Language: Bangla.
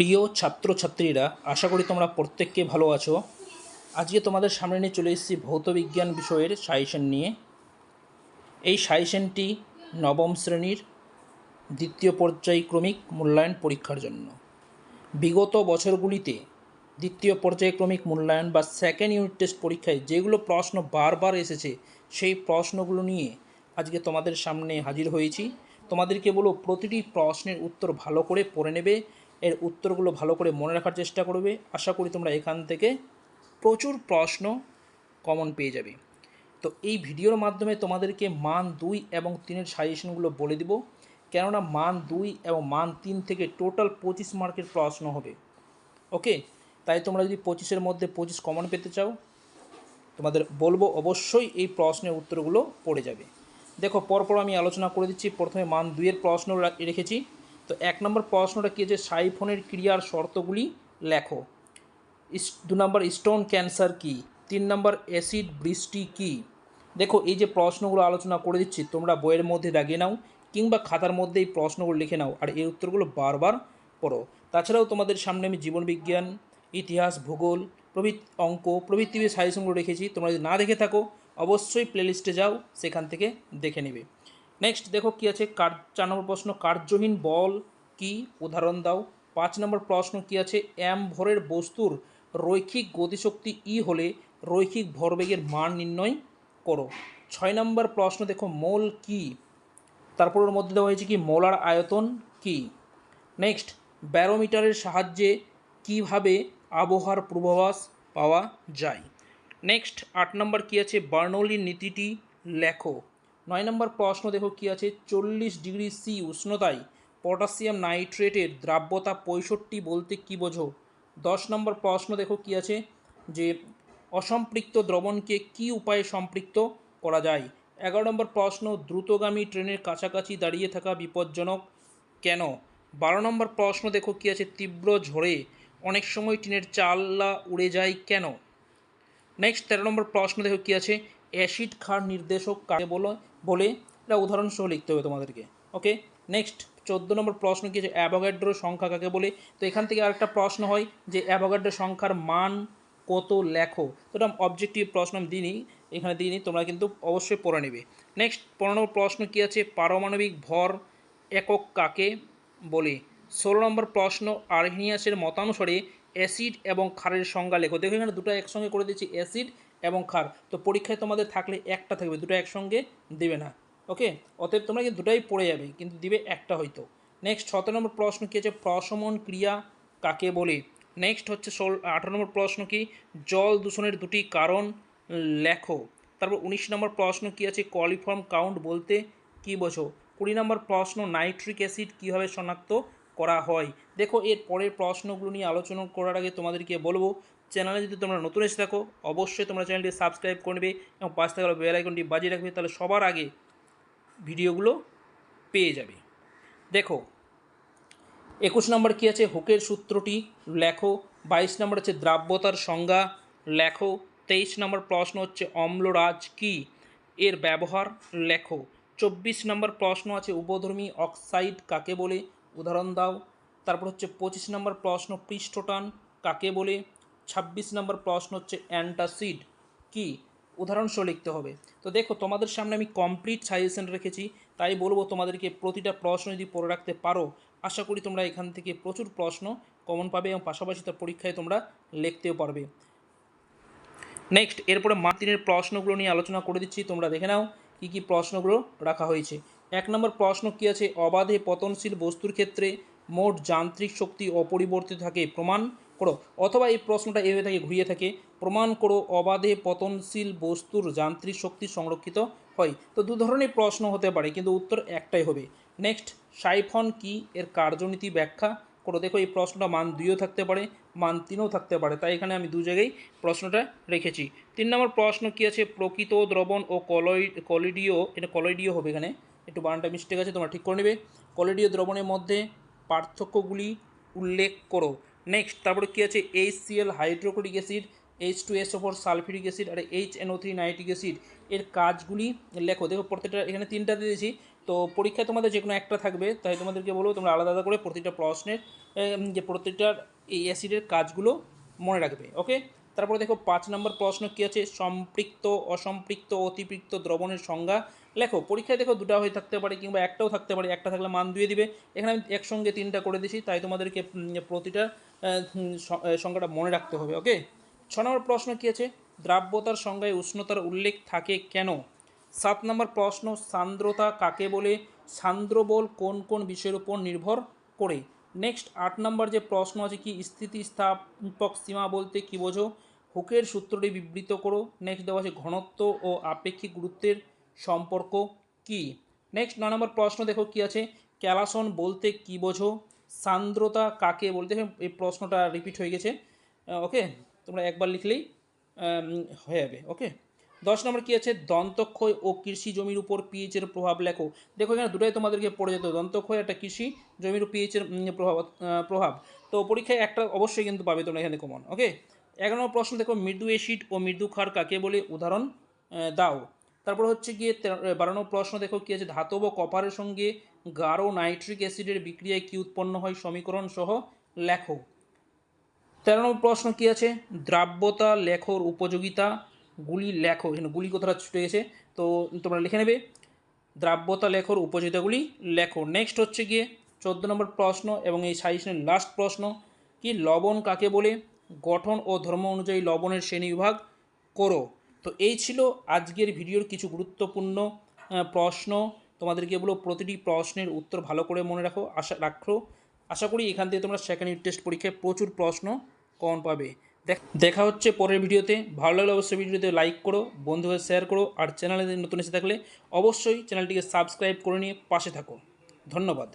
প্রিয় ছাত্রছাত্রীরা, আশা করি তোমরা প্রত্যেককে ভালো আছো। আজকে তোমাদের সামনে নিয়ে চলে এসেছি ভৌতবিজ্ঞান বিষয়ের সাজেশন নিয়ে। এই সাজেশনটি নবম শ্রেণির দ্বিতীয় পর্যায়ক্রমিক মূল্যায়ন পরীক্ষার জন্য। বিগত বছরগুলিতে দ্বিতীয় পর্যায়ক্রমিক মূল্যায়ন বা সেকেন্ড ইউনিট টেস্ট পরীক্ষায় যেগুলো প্রশ্ন বারবার এসেছে, সেই প্রশ্নগুলো নিয়ে আজকে তোমাদের সামনে হাজির হয়েছি। তোমাদেরকে বলো প্রতিটি প্রশ্নের উত্তর ভালো করে পড়ে নেবে এর উত্তরগুলো ভালো করে মনে রাখার চেষ্টা করবে। আশা করি তোমরা এখান থেকে প্রচুর প্রশ্ন কমন পেয়ে যাবে। তো এই ভিডিওর মাধ্যমে তোমাদেরকে মান দুই এবং তিনের সাজেশনগুলো বলে দিব। কেননা মান দুই এবং মান তিন থেকে টোটাল পঁচিশ মার্কের প্রশ্ন হবে। ওকে? তাই তোমরা যদি পঁচিশের মধ্যে পঁচিশ কমন পেতে চাও, তোমাদের বলব অবশ্যই এই প্রশ্নের উত্তরগুলো পড়ে যাবে। দেখো, পরপর আমি আলোচনা করে দিচ্ছি। প্রথমে মান দুইয়ের প্রশ্ন রেখেছি। তো এক নম্বর প্রশ্নটা কী যে সাইফোনের ক্রিয়ার শর্তগুলি লেখো। দু নম্বর স্টোন ক্যান্সার কি? তিন নম্বর অ্যাসিড বৃষ্টি কি? দেখো, এই যে প্রশ্নগুলো আলোচনা করে দিচ্ছি, তোমরা বইয়ের মধ্যে দাগিয়ে নাও কিংবা খাতার মধ্যে এই প্রশ্নগুলো লিখে নাও আর এই উত্তরগুলো বারবার পড়ো। তাছাড়াও তোমাদের সামনে আমি জীবনবিজ্ঞান ইতিহাস, ভূগোল, প্রভৃতি অঙ্ক, প্রভৃতি সাজেশনগুলো রেখেছি, তোমরা যদি না দেখে থাকো, অবশ্যই প্লেলিস্টে যাও, সেখান থেকে দেখে নেবে। নেক্সট দেখো কী আছে? কার, চার নম্বর প্রশ্ন, কার্যহীন বল কি? উদাহরণ দাও। পাঁচ নম্বর প্রশ্ন কি আছে? এম ভরের বস্তুর রৈখিক গতিশক্তি ই হলে রৈখিক ভরবেগের মান নির্ণয় করো। ছয় নম্বর প্রশ্ন দেখো, মোল কি? তারপর ওর মধ্যে দেওয়া হয়েছে কি? মোলার আয়তন কি? নেক্সট ব্যারোমিটারের সাহায্যে কীভাবে আবহাওয়ার পূর্বাভাস পাওয়া যায়? নেক্সট আট নম্বর কী আছে? বার্নৌলির নীতিটি লেখো। নয় নম্বর প্রশ্ন দেখো কী আছে? চল্লিশ ডিগ্রি সি উষ্ণতায় পটাশিয়াম নাইট্রেটের দ্রাব্যতা পঁয়ষট্টি বলতে কী বোঝো? দশ নম্বর প্রশ্ন দেখো কী আছে? যে অসম্পৃক্ত দ্রবণকে কী উপায়ে সম্পৃক্ত করা যায়? এগারো নম্বর প্রশ্ন, দ্রুতগামী ট্রেনের কাছাকাছি দাঁড়িয়ে থাকা বিপজ্জনক কেন? বারো নম্বর প্রশ্ন দেখো কী আছে? তীব্র ঝড়ে অনেক সময় টিনের চাল্লা উড়ে যায় কেন? নেক্সট, তেরো নম্বর প্রশ্ন দেখো কী আছে? অ্যাসিড ক্ষার নির্দেশক কাকে বলো? বলে এটা উদাহরণসহ লিখতে হবে তোমাদেরকে ওকে নেক্সট চোদ্দ নম্বর প্রশ্ন কি আছে অ্যাভোগাড্রো সংখ্যা কাকে বলে? তো এখান থেকে আরেকটা প্রশ্ন হয় যে অ্যাভোগাড্রো সংখ্যার মান কত লেখো? তো এটা অবজেক্টিভ প্রশ্ন আমি দিইনি, এখানে দিইনি, তোমরা কিন্তু অবশ্যই পড়ে নেবে। নেক্সট পনেরো নম্বর প্রশ্ন কী আছে? পারমাণবিক ভর একক কাকে বলে? ষোলো নম্বর প্রশ্ন আর্হিনিয়াসের মতানুসারে অ্যাসিড এবং ক্ষারের সংজ্ঞা লেখো। দেখো এখানে দুটো একসঙ্গে করে দিচ্ছি অ্যাসিড এবং খার। তো পরীক্ষায় তোমাদের থাকলে একটা থাকবে, দুটো একসঙ্গে দেবে না। ওকে? অতএব তোমরা কিন্তু দুটাই পড়ে যাবে, কিন্তু দিবে একটা হয়তো। নেক্সট সতেরো নম্বর প্রশ্ন কী আছে প্রশমন ক্রিয়া কাকে বলে? নেক্সট হচ্ছে ষোল, আঠারো নম্বর প্রশ্ন কি? জল দূষণের দুটি কারণ লেখো। তারপর উনিশ নম্বর প্রশ্ন কী আছে? কলিফর্ম কাউন্ট বলতে কী বোঝো? কুড়ি নম্বর প্রশ্ন নাইট্রিক অ্যাসিড কীভাবে শনাক্ত করা হয়? দেখো, এর পরের প্রশ্নগুলো নিয়ে আলোচনা করার আগে তোমাদেরকে বলব চ্যানেলে যদি তোমরা নতুন এসে থাকো, অবশ্যই তোমরা চ্যানেলটি সাবস্ক্রাইব করবে এবং পাঁচ থাকা বেল আইকনটি বাজিয়ে রাখবে, তাহলে সবার আগে ভিডিওগুলো পেয়ে যাবে। দেখো, একুশ নম্বর কী আছে? হুকের সূত্রটি লেখো। বাইশ নম্বর হচ্ছে দ্রাব্যতার সংজ্ঞা লেখো। তেইশ নম্বর প্রশ্ন হচ্ছে অম্লরাজ কি? এর ব্যবহার লেখো। চব্বিশ নম্বর প্রশ্ন আছে উপধর্মী অক্সাইড কাকে বলে? উদাহরণ দাও। তারপর হচ্ছে পঁচিশ নম্বর প্রশ্ন পৃষ্ঠটান কাকে বলে? ছাব্বিশ নম্বর প্রশ্ন হচ্ছে অ্যান্টাসিড কি? উদাহরণসহ লিখতে হবে। তো দেখো, তোমাদের সামনে আমি কমপ্লিট সাজেশন রেখেছি, তাই বলব তোমাদেরকে প্রতিটা প্রশ্ন যদি পড়ে রাখতে পারো, আশা করি তোমরা এখান থেকে প্রচুর প্রশ্ন কমন পাবে এবং পাশাপাশি তার পরীক্ষায় তোমরা লিখতেও পারবে। নেক্সট এরপরে মার্তিনের প্রশ্নগুলো নিয়ে আলোচনা করে দিচ্ছি, তোমরা দেখে নাও কী কী প্রশ্নগুলো রাখা হয়েছে। এক নম্বর প্রশ্ন কী আছে? অবাধে পতনশীল বস্তুর ক্ষেত্রে মোট যান্ত্রিক শক্তি অপরিবর্তিত থাকে, প্রমাণ করো। অথবা এই প্রশ্নটা এভাবে থাকে ঘুরিয়ে থাকে, প্রমাণ করো অবাধে পতনশীল বস্তুর যান্ত্রিক শক্তি সংরক্ষিত হয়। তো দু ধরনের প্রশ্ন হতে পারে, কিন্তু উত্তর একটাই হবে। নেক্সট সাইফন কি এর কার্যনীতি ব্যাখ্যা করো। দেখো, এই প্রশ্নটা মান দুইও থাকতে পারে, মান তিনও থাকতে পারে, তাই এখানে আমি দু জায়গায় প্রশ্নটা রেখেছি। তিন নম্বর প্রশ্ন কী আছে? প্রকৃত দ্রবণ ও কলয় কলিডিও এটা কলয়ডিও হবে এখানে। একটু বানানটা মিস্টেক আছে, তোমরা ঠিক করে নেবে। কলিডিও দ্রবণের মধ্যে পার্থক্যগুলি উল্লেখ করো। নেক্সট তারপরে কী আছে? H CL hydrochloric acid H two S O four sulphuric acid আর H NO three nitric acid এর কাজগুলি লেখো। দেখো, প্রত্যেকটা এখানে তিনটা দিয়েছি। তো পরীক্ষায় তোমাদের যে কোনো একটা থাকবে, তাই তোমাদেরকে বলব তোমরা আলাদা আলাদা করে প্রতিটা প্রশ্নের যে প্রত্যেকটার এই অ্যাসিডের কাজগুলো মনে রাখবে ওকে তারপরে দেখো পাঁচ নম্বর প্রশ্ন কী আছে? সম্পৃক্ত, অসম্পৃক্ত, অতিপৃক্ত দ্রবণের সংজ্ঞা। লেখো, পরীক্ষায় দেখো দুটো হয়ে থাকতে পারে কিংবা একটাও থাকতে পারে, একটা থাকলে মান দিয়ে দিবে। এখানে আমি একসঙ্গে তিনটা করে দিয়েছি তাই তোমাদেরকে প্রতিটা সংখ্যাটা মনে রাখতে হবে, ওকে? ছ নম্বর প্রশ্ন কী আছে? দ্রাব্যতার সংজ্ঞায় উষ্ণতার উল্লেখ থাকে কেন? সাত নম্বর প্রশ্ন, সান্দ্রতা কাকে বলে? সান্দ্র বল কোন কোন বিষয়ের উপর নির্ভর করে? নেক্সট আট নম্বর যে প্রশ্ন আছে, কি স্থিতিস্থাপক সীমা বলতে কি বোঝো? হুকের সূত্রটি বিবৃত করো। নেক্সট দেওয়া আছে, ঘনত্ব ও আপেক্ষিক গুরুত্বের সম্পর্ক কি? নেক্সট ন নম্বর প্রশ্ন দেখো কি আছে, ক্যালাসন বলতে কি বোঝো? সান্দ্রতা কাকে বলতে? এই প্রশ্নটা রিপিট হয়ে গেছে। ওকে তোমরা একবার লিখলেই হয়ে যাবে ওকে দশ নম্বর কী আছে? দন্তক্ষয় ও কৃষি জমির উপর পিএইচের প্রভাব লেখো। দেখো এখানে দুটোই তোমাদেরকে পড়ে যেত দন্তক্ষয় একটা কৃষি, জমির পিএইচের প্রভাব প্রভাব। তো পরীক্ষায় একটা অবশ্যই কিন্তু পাবে তোমরা এখানে কমন ওকে এগারো নম্বর প্রশ্ন দেখো, মৃদু অ্যাসিড ও মৃদু ক্ষার কাকে বলে? উদাহরণ দাও। তারপর হচ্ছে গিয়ে বারো নম্বর প্রশ্ন দেখো, কী আছে? ধাতব কপারের সঙ্গে গাঢ় নাইট্রিক অ্যাসিডের বিক্রিয়ায় কী উৎপন্ন হয়? সমীকরণ সহ লেখো। তেরো নম্বর প্রশ্ন কী আছে? দ্রাব্যতা লেখর উপযোগিতা গুলি লেখো, এখানে গুলি কথাটা ছুটে গেছে। তো তোমরা লিখে নেবে, দ্রাব্যতা লেখর উপযোগিতাগুলি লেখো। নেক্সট হচ্ছে গিয়ে চোদ্দ নম্বর প্রশ্ন এবং এই সাইজের লাস্ট প্রশ্ন, কি লবণ কাকে বলে? গঠন ও ধর্ম অনুযায়ী লবণের শ্রেণীবিভাগ করো। তো এই ছিল আজকের ভিডিওর কিছু গুরুত্বপূর্ণ প্রশ্ন। তোমাদেরকে বলো প্রতিটি প্রশ্নের উত্তর ভালো করে মনে রাখো, আশা রাখো। আশা করি এখান থেকে তোমরা সেকেন্ড ইউনিট টেস্ট পরীক্ষায় প্রচুর প্রশ্ন কমন পাবে। দেখা হচ্ছে পরের ভিডিওতে। ভালো লাগলে অবশ্যই ভিডিওতে লাইক করো, বন্ধুদের শেয়ার করো, আর চ্যানেলে নতুন এসে থাকলে অবশ্যই চ্যানেলটিকে সাবস্ক্রাইব করে নিয়ে পাশে থাকো। ধন্যবাদ।